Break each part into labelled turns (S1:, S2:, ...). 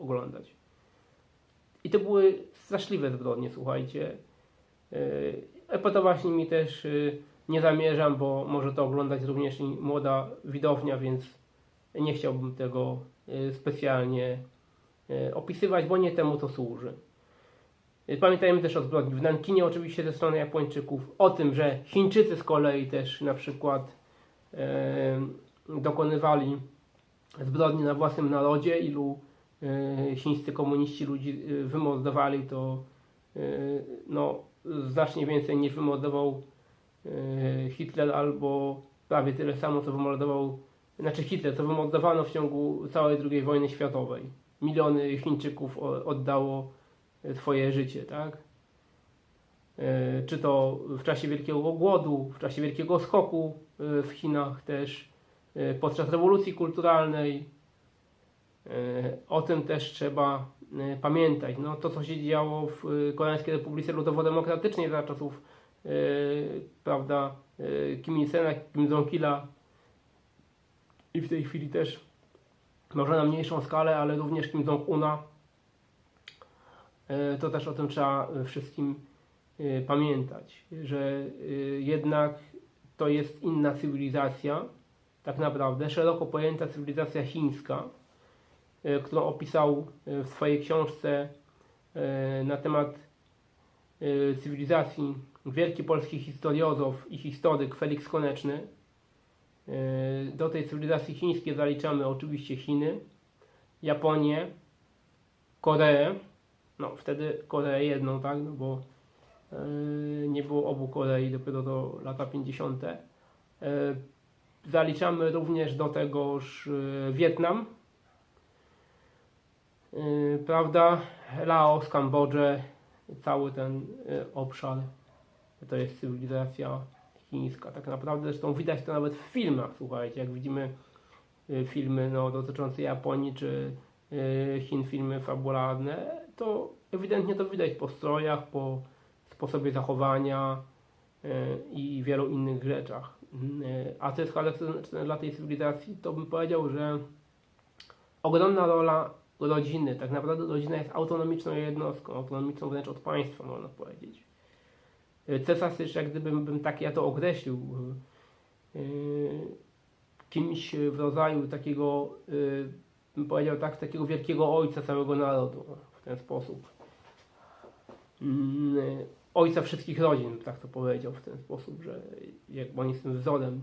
S1: oglądać. I to były straszliwe zbrodnie, słuchajcie. Yy, Epatować nimi też yy, nie zamierzam, bo może to oglądać również młoda widownia, więc nie chciałbym tego yy, specjalnie opisywać, bo nie temu to służy. Pamiętajmy też o zbrodni w Nankinie, oczywiście ze strony Japończyków, o tym, że Chińczycy z kolei też na przykład yy, dokonywali zbrodni na własnym narodzie, ilu chińscy komuniści ludzi yy, wymordowali, to yy, no, znacznie więcej niż wymordował Hitler, albo prawie tyle samo, co wymordował, znaczy Hitler, co wymordowano w ciągu całej II wojny światowej. Miliony Chińczyków oddało swoje życie, tak? Czy to w czasie Wielkiego Głodu, w czasie Wielkiego Skoku w Chinach też, podczas rewolucji kulturalnej. Yy, O tym też trzeba yy, pamiętać. No, to, co się działo w yy, Koreańskiej Republice Ludowo-Demokratycznej za czasów prawda, Kim Il-sena, Kim Jong-ila i w tej chwili też może na mniejszą skalę, ale również Kim Jong-una. To też o tym trzeba wszystkim pamiętać, że jednak to jest inna cywilizacja, tak naprawdę szeroko pojęta cywilizacja chińska, e, którą opisał e, w swojej książce e, na temat e, cywilizacji wielki polski historiozof i historyk Felix Koneczny. E, Do tej cywilizacji chińskiej zaliczamy oczywiście Chiny, Japonię, Koreę, no wtedy Koreę jedną, tak, no bo e, nie było obu Korei dopiero do lata 50. E, Zaliczamy również do tegoż e, Wietnam, e, prawda, Laos, Kambodżę, cały ten e, obszar to jest cywilizacja chińska. Tak naprawdę zresztą widać to nawet w filmach, słuchajcie, jak widzimy e, filmy no, dotyczące Japonii czy Chin, filmy fabularne, to ewidentnie to widać po strojach, po sposobie zachowania i wielu innych rzeczach. A co jest charakterystyczne dla tej cywilizacji, to bym powiedział, że ogromna rola rodziny. Tak naprawdę rodzina jest autonomiczną jednostką, autonomiczną wręcz od państwa, można powiedzieć. E, Cesarz też, jak gdybym bym tak ja to określił, e, e, kimś w rodzaju takiego, bym powiedział tak, takiego wielkiego ojca całego narodu, w ten sposób. Mm, Ojca wszystkich rodzin, tak to powiedział w ten sposób, że jakby on jest tym wzorem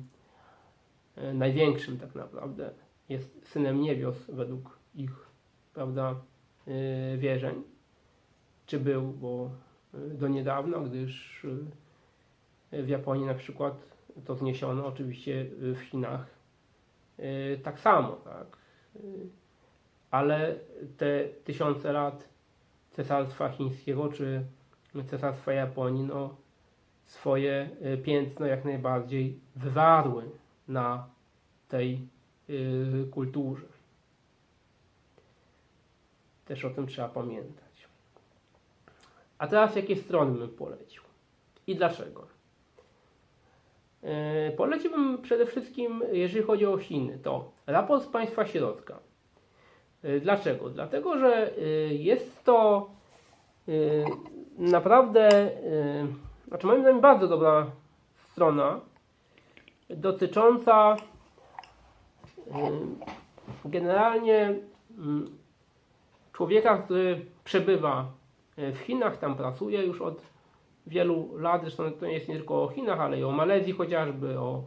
S1: największym tak naprawdę, jest synem niebios według ich, prawda, e, wierzeń, czy był, bo e, do niedawna, gdyż e, w Japonii na przykład to zniesiono, oczywiście w Chinach tak samo, tak, ale te tysiące lat cesarstwa chińskiego, czy cesarstwa Japonii, no, swoje y, piętno jak najbardziej wywarły na tej y, kulturze. Też o tym trzeba pamiętać. A teraz jakie strony bym polecił? I dlaczego? Y, Poleciłbym przede wszystkim, jeżeli chodzi o Chiny, to raport z państwa środka. Y, Dlaczego? Dlatego, że y, jest to naprawdę, y, znaczy moim zdaniem bardzo dobra strona dotycząca generalnie mm, człowieka, który przebywa y, w Chinach, tam pracuje już od wielu lat, zresztą to nie jest nie tylko o Chinach, ale i o Malezji chociażby, o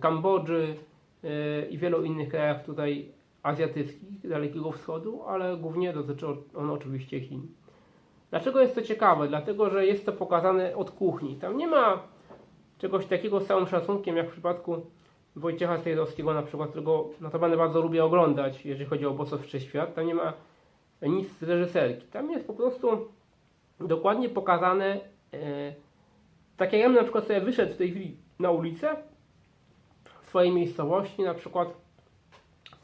S1: Kambodży y, i wielu innych krajach tutaj azjatyckich, Dalekiego Wschodu, ale głównie dotyczy on oczywiście Chin. Dlaczego jest to ciekawe? Dlatego, że jest to pokazane od kuchni. Tam nie ma czegoś takiego z całym szacunkiem, jak w przypadku Wojciecha Sejrowskiego na przykład, którego notabene bardzo lubię oglądać, jeżeli chodzi o Bosowczy Świat. Tam nie ma nic z reżyserki. Tam jest po prostu dokładnie pokazane, e, tak jak ja bym na przykład sobie wyszedł w tej chwili na ulicę w swojej miejscowości, na przykład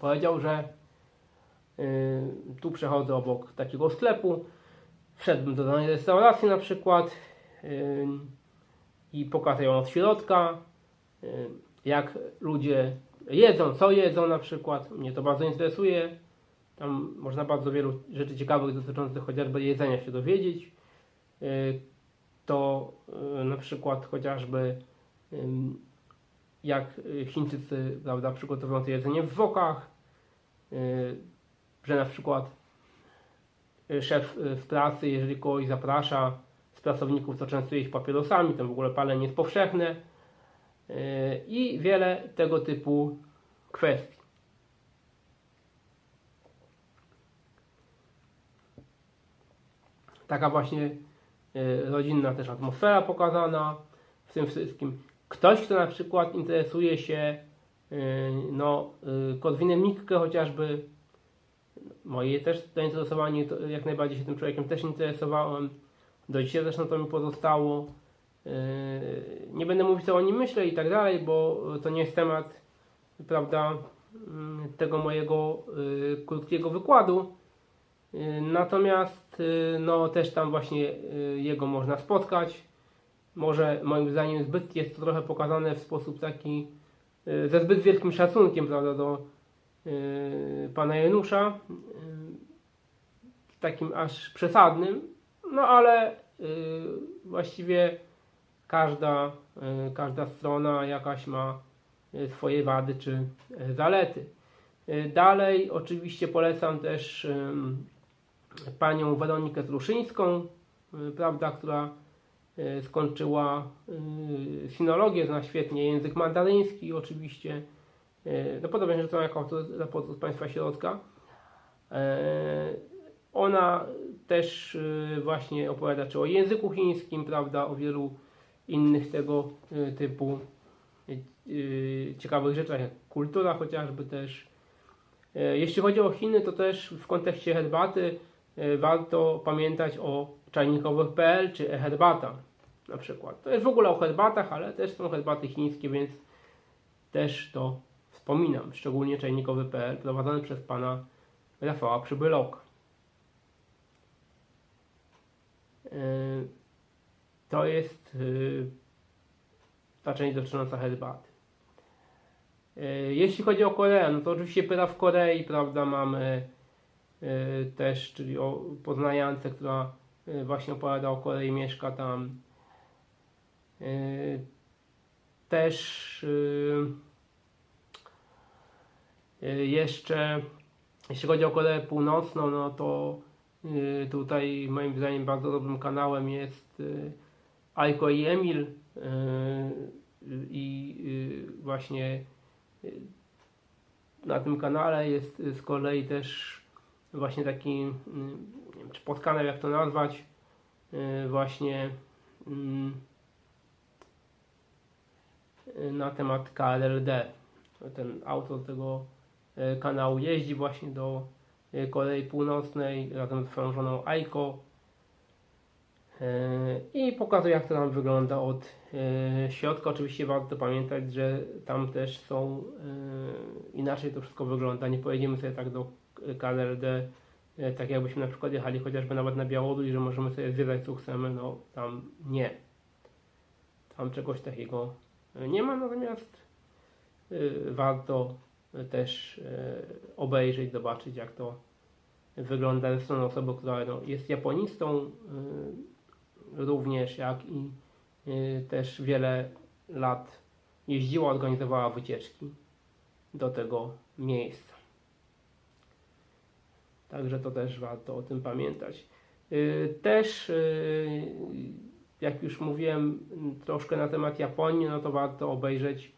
S1: powiedział, że y, tu przechodzę obok takiego sklepu, wszedłbym do danej restauracji na przykład y, i pokażę ją od środka, y, jak ludzie jedzą, co jedzą na przykład, mnie to bardzo interesuje, Tam można bardzo wielu rzeczy ciekawych dotyczących chociażby jedzenia się dowiedzieć. Y, To y, na przykład chociażby jak Chińczycy prawda, przygotowują to jedzenie w wokach, y, że na przykład szef w pracy, jeżeli kogoś zaprasza z pracowników, to często jeść papierosami, to w ogóle palenie jest powszechne i wiele tego typu kwestii. Taka właśnie y, rodzinna też atmosfera pokazana w tym wszystkim. Ktoś, kto na przykład interesuje się y, no, y, Korwinem Mikke chociażby, moje też zainteresowanie, jak najbardziej się tym człowiekiem też interesowałem. Do dzisiaj zresztą to mi pozostało. Nie będę mówić co o nim myślę i tak dalej, bo to nie jest temat, prawda, mm, tego mojego krótkiego wykładu. Natomiast no też tam właśnie yy, jego można spotkać. Może moim zdaniem zbyt jest to trochę pokazane w sposób taki yy, ze zbyt wielkim szacunkiem, prawda, do pana Janusza. Takim aż przesadnym. No ale właściwie każda, każda strona jakaś ma swoje wady czy zalety. Dalej oczywiście polecam też panią Weronikę Truszyńską, yy, prawda, która yy, skończyła yy, sinologię, zna świetnie język mandaryński oczywiście. No podobnie, że to jako autor raportu z państwa środka. Yy, Ona też y, właśnie opowiada czy o języku chińskim, prawda, o wielu innych tego y, typu y, y, ciekawych rzeczach, jak kultura chociażby też. E, Jeśli chodzi o Chiny, to też w kontekście herbaty e, warto pamiętać o czajnikowych.pl czy e-herbata na przykład. To jest w ogóle o herbatach, ale też są herbaty chińskie, więc też to wspominam, szczególnie czajnikowy.pl prowadzony przez pana Rafała Przybyloka. Yy, To jest yy, ta część dotycząca herbaty. Jeśli chodzi o Koreę, no to oczywiście pyra w Korei, prawda, mamy też, czyli o poznajance, która yy, właśnie opowiada o Korei, mieszka tam. Yy, Też jeszcze, jeśli chodzi o Koreę Północną, no to tutaj moim zdaniem bardzo dobrym kanałem jest Aiko i Emil i właśnie na tym kanale jest z kolei też właśnie taki, yy, nie wiem, czy podkanał jak to nazwać, yy, właśnie yy, yy, na temat KLRD. Ten autor tego yy, kanału jeździ właśnie do Korei Północnej razem z swoją żoną Aiko i pokazuje jak to tam wygląda od środka. Oczywiście warto pamiętać, że tam też są inaczej to wszystko wygląda. Nie pojedziemy sobie tak do KLRD yy, tak jakbyśmy na przykład jechali chociażby nawet na Białoruś, że możemy sobie zwiedzać co chcemy, no tam nie. Tam czegoś takiego yy, nie ma, natomiast yy, warto też obejrzeć, zobaczyć jak to wygląda strony osoby, która no, jest japonistą również, jak i też wiele lat jeździła, organizowała wycieczki do tego miejsca. Także to też warto o tym pamiętać. Yy, Też, yy, jak już mówiłem troszkę na temat Japonii, no to warto obejrzeć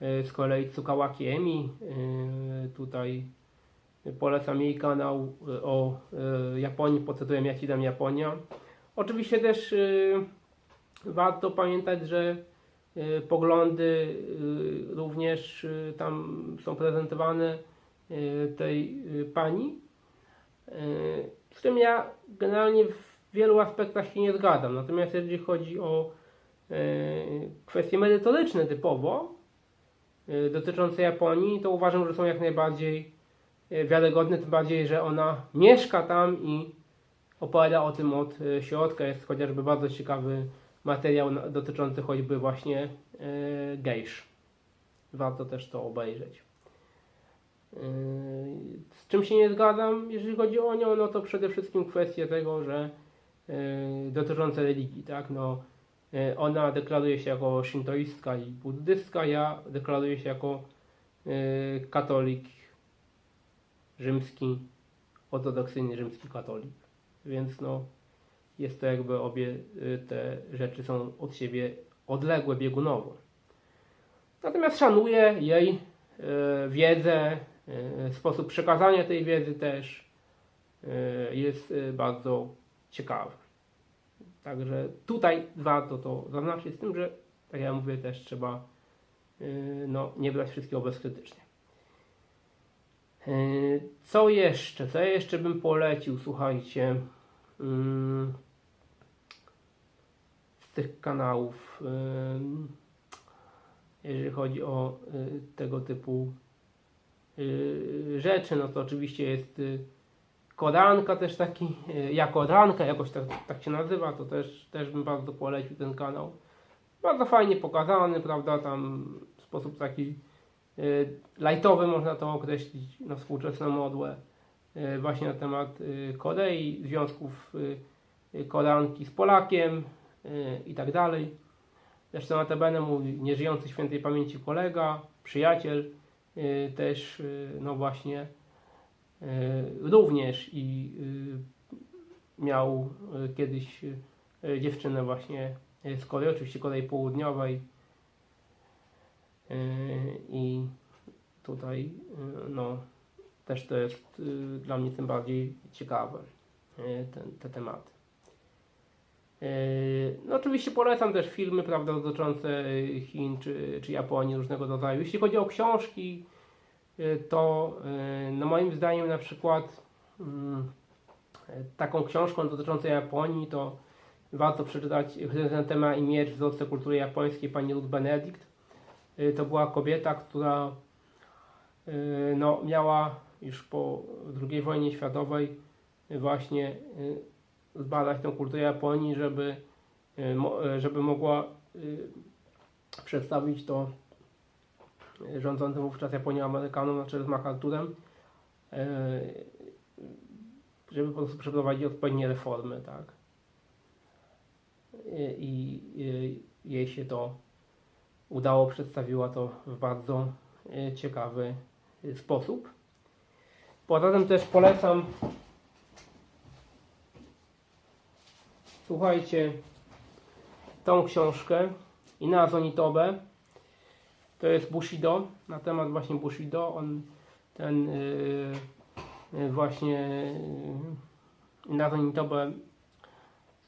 S1: yy, z kolei Tsukawaki Emi. Tutaj polecam jej kanał o Japonii pod Ja Ci dam Japonia. Oczywiście też warto pamiętać, że poglądy również tam są prezentowane tej pani, z którym ja generalnie w wielu aspektach się nie zgadzam. Natomiast jeżeli chodzi o yy, kwestie merytoryczne typowo yy, dotyczące Japonii, to uważam, że są jak najbardziej yy, wiarygodne, tym bardziej, że ona mieszka tam i opowiada o tym od środka. Jest chociażby bardzo ciekawy materiał dotyczący choćby właśnie gejsz. Warto też to obejrzeć. Z czym się nie zgadzam, jeżeli chodzi o nią, no to przede wszystkim kwestia tego, że yy, dotyczące religii, tak, no yy, ona deklaruje się jako shintoistka i buddystka, ja deklaruję się jako yy, katolik rzymski, ortodoksyjny rzymski katolik. Więc no, jest to jakby obie te rzeczy są od siebie odległe biegunowo. Natomiast szanuję jej wiedzę, sposób przekazania tej wiedzy też y, jest y, bardzo ciekawy. Także tutaj warto to zaznaczyć, z tym, że tak jak mówię, też trzeba no, nie brać wszystkiego bezkrytycznie. Co jeszcze? Co jeszcze bym polecił? Słuchajcie. mm, Z tych kanałów. Jeżeli chodzi o tego typu rzeczy, no to oczywiście jest y, Koranka też taki, y, jako ranka, jakoś tak, tak się nazywa, to też, też bym bardzo polecił ten kanał. Bardzo fajnie pokazany, prawda, tam w sposób taki y, lightowy można to określić na współczesną modłę y, właśnie na temat y, Korei, związków y, y, Koranki z Polakiem y, i tak dalej. Zresztą notabene mówi nieżyjący świętej pamięci kolega, przyjaciel y, też y, no właśnie y, również i y, miał y, kiedyś y, dziewczynę właśnie y, z Korei, oczywiście Korei Południowej y, i tutaj y, no też to jest y, dla mnie tym bardziej ciekawe y, ten, te tematy. No oczywiście polecam też filmy prawda, dotyczące y, Chin czy, czy Japonii różnego rodzaju. Jeśli chodzi o książki, y, to y, no moim zdaniem na przykład mm, taką książką dotyczącą Japonii to warto przeczytać Chryzantema i miecz w wzorce kultury japońskiej pani Ruth Benedict. To była kobieta, która no, miała już po II wojnie światowej właśnie zbadać tę kulturę Japonii, żeby, żeby mogła y, przedstawić to y, rządzącym wówczas Japonią Amerykanom na czele z MacArthurem, y, żeby po prostu przeprowadzić odpowiednie reformy, tak. Y, I y, jej się to udało, przedstawiła to w bardzo y, ciekawy y, sposób. Poza tym też polecam słuchajcie tą książkę Inazo Nitobe to jest Bushido na temat właśnie Bushido. On ten y, y, właśnie y, Inazo Nitobe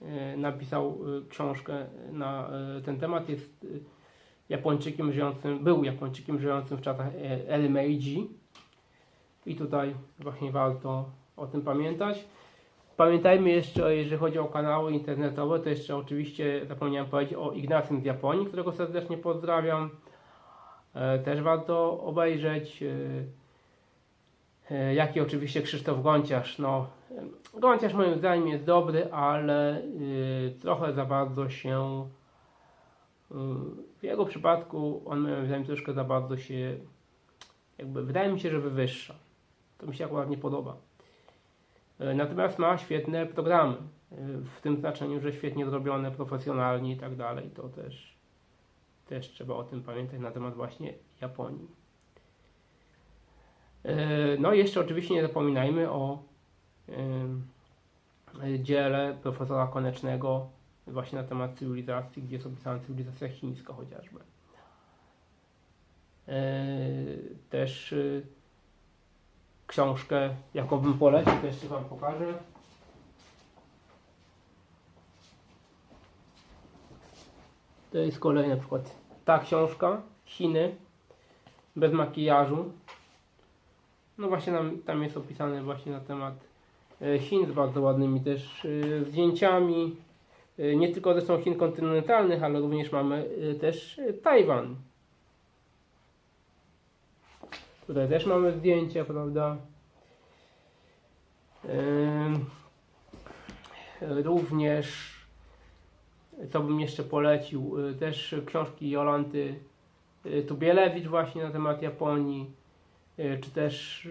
S1: y, napisał y, książkę na y, ten temat. Jest Japończykiem żyjącym, był Japończykiem żyjącym w czasach e, Ery Meiji. I tutaj właśnie warto o tym pamiętać. Pamiętajmy jeszcze, jeżeli chodzi o kanały internetowe, to jeszcze oczywiście zapomniałem powiedzieć o Ignacym z Japonii, którego serdecznie pozdrawiam. E, Też warto obejrzeć. e, e, Jak i oczywiście Krzysztof Gonciarz. No, Gonciarz moim zdaniem jest dobry, ale trochę za bardzo się w jego przypadku on moim zdaniem troszkę za bardzo się jakby wydaje mi się, że wywyższa. To mi się akurat nie podoba. E, Natomiast ma świetne programy, e, w tym znaczeniu, że świetnie zrobione, profesjonalnie i tak dalej. To też, też trzeba o tym pamiętać na temat właśnie Japonii. E, No i jeszcze oczywiście nie zapominajmy o dziele profesora Konecznego właśnie na temat cywilizacji, gdzie jest opisana cywilizacja chińska chociażby. Też książkę, jaką bym polecił, to jeszcze Wam pokażę. To jest kolej na przykład ta książka, Chiny, bez makijażu. No właśnie tam, tam jest opisane właśnie na temat e, Chin z bardzo ładnymi też e, zdjęciami. E, Nie tylko zresztą Chin kontynentalnych, ale również mamy też Tajwan. Tutaj też mamy zdjęcia, prawda? Również, co bym jeszcze polecił, y, też książki Jolanty y, Tubielewicz właśnie na temat Japonii. y, czy też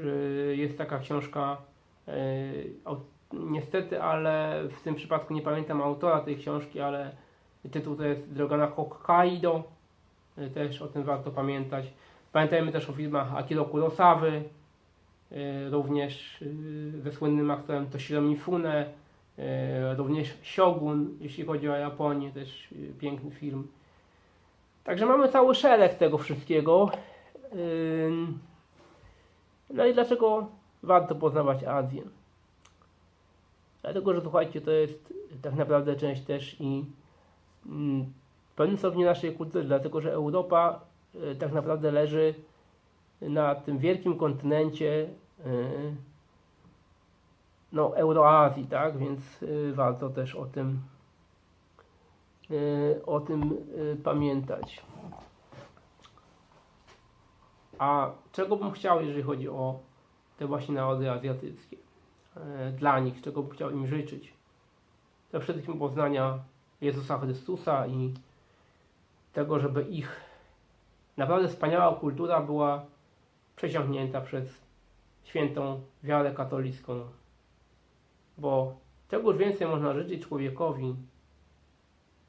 S1: jest taka książka, niestety, ale w tym przypadku nie pamiętam autora tej książki, ale tytuł to jest Droga na Hokkaido, też o tym warto pamiętać. Pamiętajmy też o filmach Akiro Kurosawy, y, również y, ze słynnym aktorem Toshiro Mifune, y, również Shogun, jeśli chodzi o Japonię, też piękny film. Także mamy cały szereg tego wszystkiego. No i dlaczego warto poznawać Azję? Dlatego, że słuchajcie, to jest tak naprawdę część też i mm, pewnym stopniu naszej kultury, dlatego że Europa tak naprawdę leży na tym wielkim kontynencie y, no, Euroazji, tak? Więc y, warto też o tym o tym pamiętać. A czego bym chciał, jeżeli chodzi o te właśnie narody azjatyckie? E, Dla nich, czego bym chciał im życzyć? To przede wszystkim poznania Jezusa Chrystusa i tego, żeby ich naprawdę wspaniała kultura była przesiąknięta przez świętą wiarę katolicką. Bo czegoż więcej można życzyć człowiekowi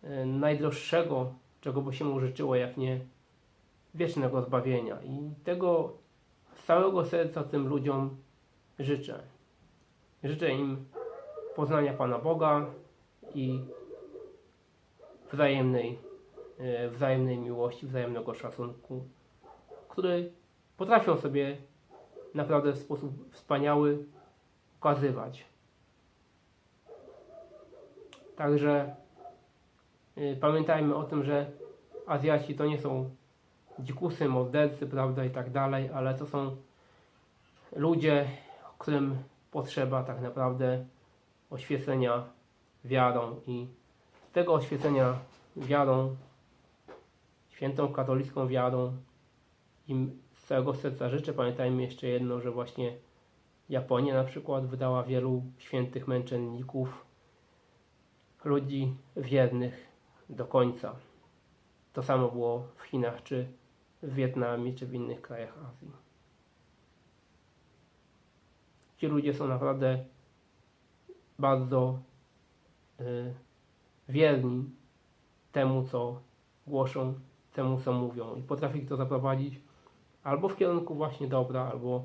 S1: e, najdroższego, czego by się mu życzyło, jak nie wiecznego zbawienia. I tego z całego serca tym ludziom życzę. Życzę im poznania Pana Boga i wzajemnej, wzajemnej miłości, wzajemnego szacunku, który potrafią sobie naprawdę w sposób wspaniały okazywać. Także y, pamiętajmy o tym, że Azjaci to nie są dzikusy, mordercy, prawda, i tak dalej, ale to są ludzie, którym potrzeba tak naprawdę oświecenia wiarą i tego oświecenia wiarą, świętą katolicką wiarą im z całego serca życzę. Pamiętajmy jeszcze jedno, że właśnie Japonia na przykład wydała wielu świętych męczenników, ludzi wiernych do końca. To samo było w Chinach, czy w Wietnamie, czy w innych krajach Azji. Ci ludzie są naprawdę bardzo y, wierni temu, co głoszą, temu, co mówią i potrafi ich to zaprowadzić albo w kierunku właśnie dobra, albo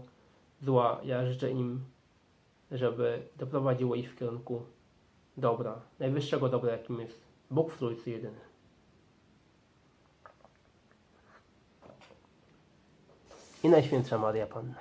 S1: zła. Ja życzę im, żeby doprowadziło ich w kierunku dobra, najwyższego dobra, jakim jest Bóg w Trójcy jedyny. I Najświętsza Maria Panna.